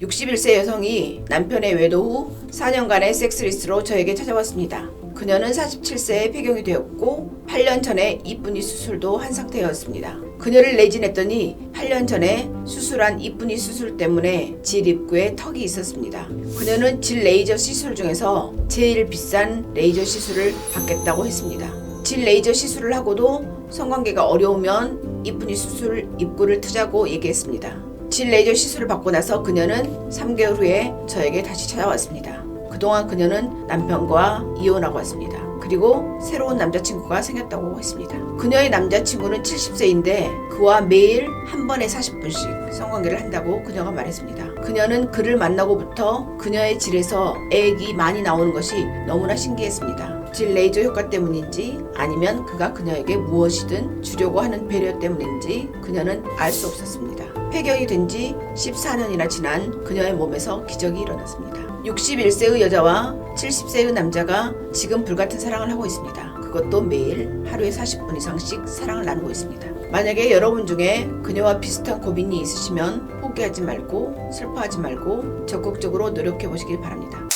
61세 여성이 남편의 외도 후 4년간의 섹스리스로 저에게 찾아왔습니다. 그녀는 47세에 폐경이 되었고 8년 전에 이쁜이 수술도 한 상태였습니다. 그녀를 내진했더니 8년 전에 수술한 이쁜이 수술 때문에 질 입구에 턱이 있었습니다. 그녀는 질 레이저 시술 중에서 제일 비싼 레이저 시술을 받겠다고 했습니다. 질 레이저 시술을 하고도 성관계가 어려우면 이쁜이 수술 입구를 트자고 얘기했습니다. 질 레이저 시술을 받고 나서 그녀는 3개월 후에 저에게 다시 찾아왔습니다. 그동안 그녀는 남편과 이혼하고 왔습니다. 그리고 새로운 남자친구가 생겼다고 했습니다. 그녀의 남자친구는 70세인데 그와 매일 한 번에 40분씩 성관계를 한다고 그녀가 말했습니다. 그녀는 그를 만나고부터 그녀의 질에서 액이 많이 나오는 것이 너무나 신기했습니다. 질 레이저 효과 때문인지 아니면 그가 그녀에게 무엇이든 주려고 하는 배려 때문인지 그녀는 알 수 없었습니다. 폐경이 된 지 14년이나 지난 그녀의 몸에서 기적이 일어났습니다. 61세의 여자와 70세의 남자가 지금 불같은 사랑을 하고 있습니다. 그것도 매일 하루에 40분 이상씩 사랑을 나누고 있습니다. 만약에 여러분 중에 그녀와 비슷한 고민이 있으시면 포기하지 말고 슬퍼하지 말고 적극적으로 노력해 보시길 바랍니다.